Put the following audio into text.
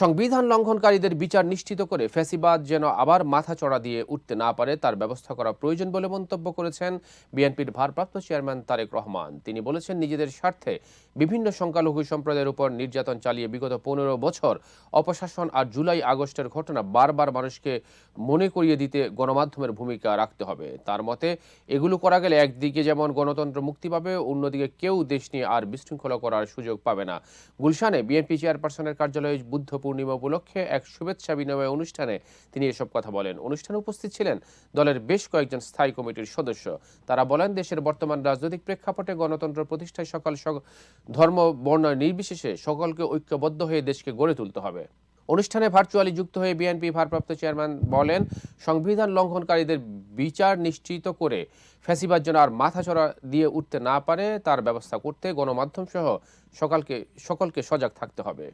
সংবিধান লঙ্ঘনকারীদের বিচার নিশ্চিত করে ফ্যাসিবাদ যেন আবার মাথা চড়া দিয়ে উঠতে না পারে, তার ব্যবস্থা করা প্রয়োজন বলে মন্তব্য করেছেন বিএনপির ভারপ্রাপ্ত চেয়ারম্যান তারেক রহমান। তিনি বলেছেন, নিজেদের স্বার্থে বিভিন্ন সংখ্যালঘু সম্প্রদায়ের উপর নির্যাতন চালিয়ে বিগত পনেরো বছর অপশাসন আর জুলাই আগস্টের ঘটনা বারবার মানুষকে মনে করিয়ে দিতে গণমাধ্যমের ভূমিকা রাখতে হবে। তার মতে, এগুলো করা গেলে একদিকে যেমন গণতন্ত্র মুক্তি পাবে, অন্যদিকে কেউ দেশ নিয়ে আর বিশৃঙ্খলা করার সুযোগ পাবে না। গুলশানে বিএনপি চেয়ারপারসনের কার্যালয়ে বুদ্ধ পূর্ণিমা উপলক্ষে এক শুভেচ্ছা বিনিময় অনুষ্ঠানে তিনি এসব কথা বলেন। অনুষ্ঠানে উপস্থিত ছিলেন দলের বেশ কয়েকজন স্থায়ী কমিটির সদস্য। তারা বলেন, দেশের বর্তমান রাজনৈতিক প্রেক্ষাপটে গণতন্ত্র প্রতিষ্ঠায় সকল ধর্ম, বর্ণ নির্বিশেষে সকলকে ঐক্যবদ্ধ হয়ে দেশকে গড়ে তুলতে হবে। অনুষ্ঠানে ভার্চুয়ালি যুক্ত হয়ে বিএনপি ভারপ্রাপ্ত চেয়ারম্যান বলেন, সংবিধান লঙ্ঘনকারীদের বিচার নিশ্চিত করে ফ্যাসিবাদ যেন আর মাথাচড়া দিয়ে উঠতে না পারে, তার ব্যবস্থা করতে গণমাধ্যম সহ সকালকে, সকলকে সজাগ থাকতে হবে।